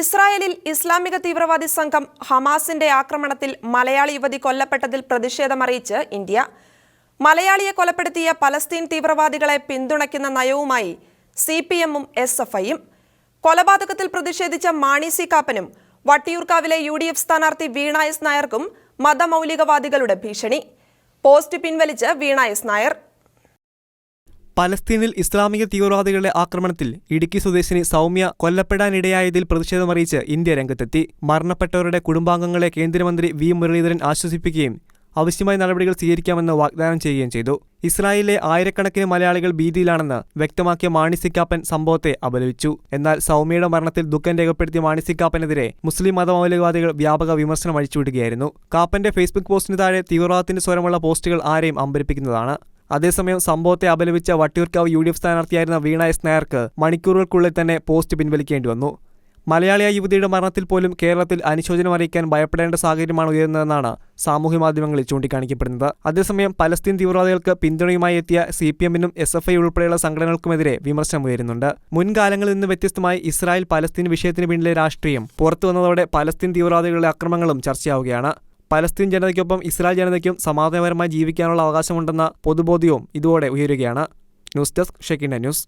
ഇസ്രായേലിൽ ഇസ്ലാമിക തീവ്രവാദി സംഘം ഹമാസിന്റെ ആക്രമണത്തിൽ മലയാളി യുവതി കൊല്ലപ്പെട്ടതിൽ പ്രതിഷേധമറിയിച്ച് ഇന്ത്യ. മലയാളിയെ കൊലപ്പെടുത്തിയ പലസ്തീൻ തീവ്രവാദികളെ പിന്തുണയ്ക്കുന്ന നയവുമായി സി പി എമ്മും എസ് എഫ് ഐയും കൊലപാതകത്തിൽ പ്രതിഷേധിച്ച മാണി സി കാപ്പനും വട്ടിയൂർക്കാവിലെ യു ഡി എഫ് സ്ഥാനാർത്ഥി വീണ എസ് നായർക്കും മതമൗലികവാദികളുടെ ഭീഷണി. പോസ്റ്റ് പിൻവലിച്ച് വീണ എസ് നായർ പലസ്തീനിൽ ഇസ്ലാമിക തീവ്രവാദികളുടെ ആക്രമണത്തിൽ ഇടുക്കി സ്വദേശിനി സൗമ്യ കൊല്ലപ്പെടാനിടയായതിൽ പ്രതിഷേധമറിയിച്ച് ഇന്ത്യ രംഗത്തെത്തി. മരണപ്പെട്ടവരുടെ കുടുംബാംഗങ്ങളെ കേന്ദ്രമന്ത്രി വി മുരളീധരൻ ആശ്വസിപ്പിക്കുകയും ആവശ്യമായ നടപടികൾ സ്വീകരിക്കാമെന്ന് വാഗ്ദാനം ചെയ്യുകയും ചെയ്തു. ഇസ്രായേലിലെ ആയിരക്കണക്കിന് മലയാളികൾ ഭീതിയിലാണെന്ന് വ്യക്തമാക്കിയ മാണിസിക്കാപ്പൻ സംഭവത്തെ അപലപിച്ചു. എന്നാൽ സൗമ്യയുടെ മരണത്തിൽ ദുഃഖം രേഖപ്പെടുത്തിയ മാണിസിക്കാപ്പനെതിരെ മുസ്ലിം മതമൗലികവാദികൾ വ്യാപക വിമർശനം അഴിച്ചുവിടുകയായിരുന്നു. കാപ്പന്റെ ഫേസ്ബുക്ക് പോസ്റ്റിന് താഴെ തീവ്രവാദത്തിന്റെ സ്വരമുള്ള പോസ്റ്റുകൾ ആരെയും അമ്പരിപ്പിക്കുന്നതാണ്. അതേസമയം സംഭവത്തെ അപലപിച്ച വട്ടിയൂർക്കാവ് യു ഡി എഫ് സ്ഥാനാർത്ഥിയായിരുന്ന വീണ എസ് നായർക്ക് മണിക്കൂറുകൾക്കുള്ളിൽ തന്നെ പോസ്റ്റ് പിൻവലിക്കേണ്ടി വന്നു. മലയാളിയായ യുവതിയുടെ മരണത്തിൽ പോലും കേരളത്തിൽ അനുശോചനം അറിയിക്കാൻ ഭയപ്പെടേണ്ട സാഹചര്യമാണ് ഉയരുന്നതെന്നാണ് സാമൂഹ്യ മാധ്യമങ്ങളിൽ ചൂണ്ടിക്കാണിക്കപ്പെടുന്നത്. അതേസമയം പലസ്തീൻ തീവ്രവാദികൾക്ക് പിന്തുണയുമായി എത്തിയ സി പി എമ്മിനും എസ് എഫ് ഐ ഉൾപ്പെടെയുള്ള സംഘടനകൾക്കുമെതിരെ വിമർശനം ഉയരുന്നുണ്ട്. മുൻകാലങ്ങളിൽ നിന്ന് വ്യത്യസ്തമായി ഇസ്രായേൽ പലസ്തീൻ വിഷയത്തിന് പിന്നിലെ രാഷ്ട്രീയം പുറത്തുവന്നതോടെ പലസ്തീൻ തീവ്രവാദികളുടെ അക്രമങ്ങളും ചർച്ചയാവുകയാണ്. പലസ്തീൻ ജനതയ്ക്കൊപ്പം ഇസ്രായേൽ ജനതയ്ക്കും സമാധാനപരമായി ജീവിക്കാനുള്ള അവകാശമുണ്ടെന്ന പൊതുബോധ്യവും ഇതോടെ ഉയരുകയാണ്. ന്യൂസ് ഡെസ്ക് ഷെക്കിൻഡ ന്യൂസ്.